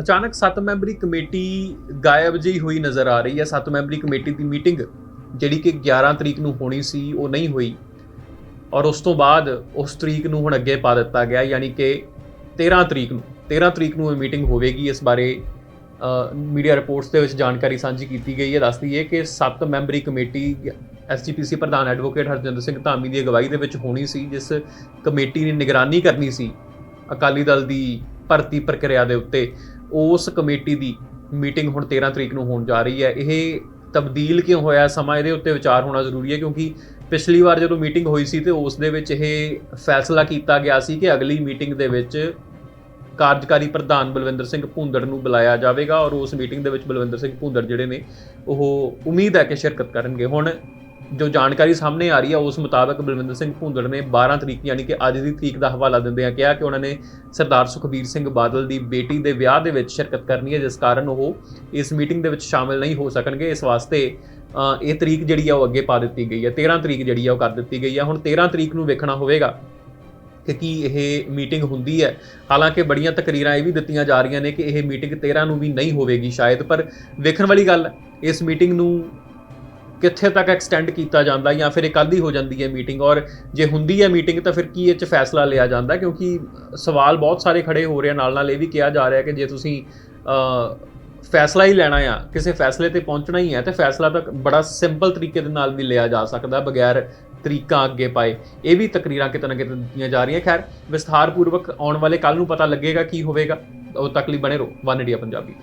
ਅਚਾਨਕ 7 ਮੈਂਬਰੀ ਕਮੇਟੀ ਗਾਇਬ ਜਿਹੀ ਹੋਈ ਨਜ਼ਰ ਆ ਰਹੀ ਹੈ। 7 ਮੈਂਬਰੀ ਕਮੇਟੀ ਦੀ ਮੀਟਿੰਗ ਜਿਹੜੀ ਕਿ 11 ਤਰੀਕ ਨੂੰ ਹੋਣੀ ਸੀ, ਉਹ ਨਹੀਂ ਹੋਈ। ਔਰ ਉਸ ਤੋਂ ਬਾਅਦ ਉਸ ਤਰੀਕ ਨੂੰ ਹੁਣ ਅੱਗੇ ਪਾ ਦਿੱਤਾ ਗਿਆ, ਯਾਨੀ ਕਿ 13 ਤਰੀਕ ਨੂੰ। 13 ਤਰੀਕ ਨੂੰ ਇਹ ਮੀਟਿੰਗ ਹੋਵੇਗੀ। ਇਸ ਬਾਰੇ ਮੀਡੀਆ ਰਿਪੋਰਟਸ ਦੇ ਵਿੱਚ ਜਾਣਕਾਰੀ ਸਾਂਝੀ ਕੀਤੀ ਗਈ ਹੈ। ਦੱਸਦੀ ਹੈ ਕਿ 7 ਮੈਂਬਰੀ ਕਮੇਟੀ ਐਸਜੀਪੀਸੀ ਪ੍ਰਧਾਨ ਐਡਵੋਕੇਟ ਹਰਜਿੰਦਰ ਸਿੰਘ ਧਾਮੀ ਦੀ ਅਗਵਾਈ ਦੇ ਵਿੱਚ ਹੋਣੀ ਸੀ, ਜਿਸ ਕਮੇਟੀ ਨੇ ਨਿਗਰਾਨੀ ਕਰਨੀ ਸੀ ਅਕਾਲੀ ਦਲ ਦੀ ਭਰਤੀ ਪ੍ਰਕਿਰਿਆ ਦੇ ਉੱਤੇ। ਉਸ ਕਮੇਟੀ ਦੀ ਮੀਟਿੰਗ ਹੁਣ 13 ਤਰੀਕ ਨੂੰ ਹੋਣ ਜਾ ਰਹੀ ਹੈ। ਇਹ ਤਬਦੀਲ ਕਿਉਂ ਹੋਇਆ? ਸਮਾਂ ਇਹਦੇ ਉੱਤੇ ਵਿਚਾਰ ਹੋਣਾ ਜ਼ਰੂਰੀ ਹੈ ਕਿਉਂਕਿ ਪਿਛਲੀ ਵਾਰ ਜਦੋਂ ਮੀਟਿੰਗ ਹੋਈ ਸੀ ਤੇ ਉਸ ਦੇ ਵਿੱਚ ਇਹ ਫੈਸਲਾ ਕੀਤਾ ਗਿਆ ਸੀ ਕਿ ਅਗਲੀ ਮੀਟਿੰਗ ਦੇ ਵਿੱਚ ਕਾਰਜਕਾਰੀ ਪ੍ਰਧਾਨ ਬਲਵਿੰਦਰ ਸਿੰਘ ਭੁੰਦੜ ਨੂੰ ਬੁਲਾਇਆ ਜਾਵੇਗਾ ਔਰ ਉਸ ਮੀਟਿੰਗ ਦੇ ਵਿੱਚ ਬਲਵਿੰਦਰ ਸਿੰਘ ਭੁੰਦੜ ਜਿਹੜੇ ਨੇ, ਉਹ ਉਮੀਦ ਹੈ ਕਿ ਸ਼ਿਰਕਤ ਕਰਨਗੇ। ਹੁਣ ਜੋ ਜਾਣਕਾਰੀ ਸਾਹਮਣੇ ਆ ਰਹੀ ਹੈ ਉਸ ਮੁਤਾਬਕ ਬਲਵਿੰਦਰ ਸਿੰਘ ਭੁੰਦੜ ਨੇ 12 ਤਰੀਕ ਯਾਨੀ ਕਿ ਅੱਜ ਦੀ ਤਰੀਕ ਦਾ ਹਵਾਲਾ ਦਿੰਦਿਆਂ ਕਿਹਾ ਕਿ ਉਹਨਾਂ ਨੇ ਸਰਦਾਰ ਸੁਖਬੀਰ ਸਿੰਘ ਬਾਦਲ ਦੀ ਬੇਟੀ ਦੇ ਵਿਆਹ ਦੇ ਵਿੱਚ ਸ਼ਿਰਕਤ ਕਰਨੀ ਹੈ, ਜਿਸ ਕਾਰਨ ਉਹ ਇਸ ਮੀਟਿੰਗ ਦੇ ਵਿੱਚ ਸ਼ਾਮਿਲ ਨਹੀਂ ਹੋ ਸਕਣਗੇ। ਇਸ ਵਾਸਤੇ ਇਹ ਤਰੀਕ ਜਿਹੜੀ ਆ, ਉਹ ਅੱਗੇ ਪਾ ਦਿੱਤੀ ਗਈ ਹੈ। 13 ਤਰੀਕ ਜਿਹੜੀ ਆ, ਉਹ ਕਰ ਦਿੱਤੀ ਗਈ ਹੈ ਹੁਣ 13 ਤਰੀਕ ਨੂੰ ਵੇਖਣਾ ਹੋਵੇਗਾ ਕਿ ਕੀ ਇਹ ਮੀਟਿੰਗ ਹੁੰਦੀ ਹੈ। ਹਾਲਾਂਕਿ ਬੜੀਆਂ ਤਕਰੀਰਾਂ ਇਹ ਵੀ ਦਿੱਤੀਆਂ ਜਾ ਰਹੀਆਂ ਨੇ ਕਿ ਇਹ ਮੀਟਿੰਗ 13 ਨੂੰ ਵੀ ਨਹੀਂ ਹੋਵੇਗੀ ਸ਼ਾਇਦ, ਪਰ ਵੇਖਣ ਵਾਲੀ ਗੱਲ, ਇਸ ਮੀਟਿੰਗ ਨੂੰ ਕਿੱਥੇ ਤੱਕ ਐਕਸਟੈਂਡ ਕੀਤਾ ਜਾਂਦਾ ਜਾਂ ਫਿਰ ਇਹ ਕੱਲ੍ਹ ਹੀ ਹੋ ਜਾਂਦੀ ਹੈ ਮੀਟਿੰਗ ਔਰ ਜੇ ਹੁੰਦੀ ਹੈ ਮੀਟਿੰਗ ਤਾਂ ਫਿਰ ਕੀ ਇਹ 'ਚ ਫੈਸਲਾ ਲਿਆ ਜਾਂਦਾ? ਕਿਉਂਕਿ ਸਵਾਲ ਬਹੁਤ ਸਾਰੇ ਖੜੇ ਹੋ ਰਹੇ ਆ, ਨਾਲ ਨਾਲ ਇਹ ਵੀ ਕਿਹਾ ਜਾ ਰਿਹਾ ਕਿ ਜੇ ਤੁਸੀਂ ਫੈਸਲਾ ਹੀ ਲੈਣਾ ਆ, ਕਿਸੇ ਫੈਸਲੇ ਤੇ ਪਹੁੰਚਣਾ ਹੀ ਹੈ, ਤੇ ਫੈਸਲਾ ਤਾਂ ਬੜਾ ਸਿੰਪਲ ਤਰੀਕੇ ਦੇ ਨਾਲ ਵੀ ਲਿਆ ਜਾ ਸਕਦਾ ਬਗੈਰ ਤਰੀਕਾਂ ਅੱਗੇ ਪਾਏ। ਇਹ ਵੀ ਤਕਰੀਰਾਂ ਕਿਤੇ ਨਾ ਕਿਤੇ ਦਿੱਤੀਆਂ ਜਾ ਰਹੀਆਂ। ਖੈਰ, ਵਿਸਥਾਰਪੂਰਵਕ ਆਉਣ ਵਾਲੇ ਕੱਲ ਨੂੰ ਪਤਾ ਲੱਗੇਗਾ ਕੀ ਹੋਵੇਗਾ। ਉਹ ਤੱਕ ਲਈ ਬਣੇ ਰਹੋ, ਵਨ ਇੰਡੀਆ ਪੰਜਾਬੀ।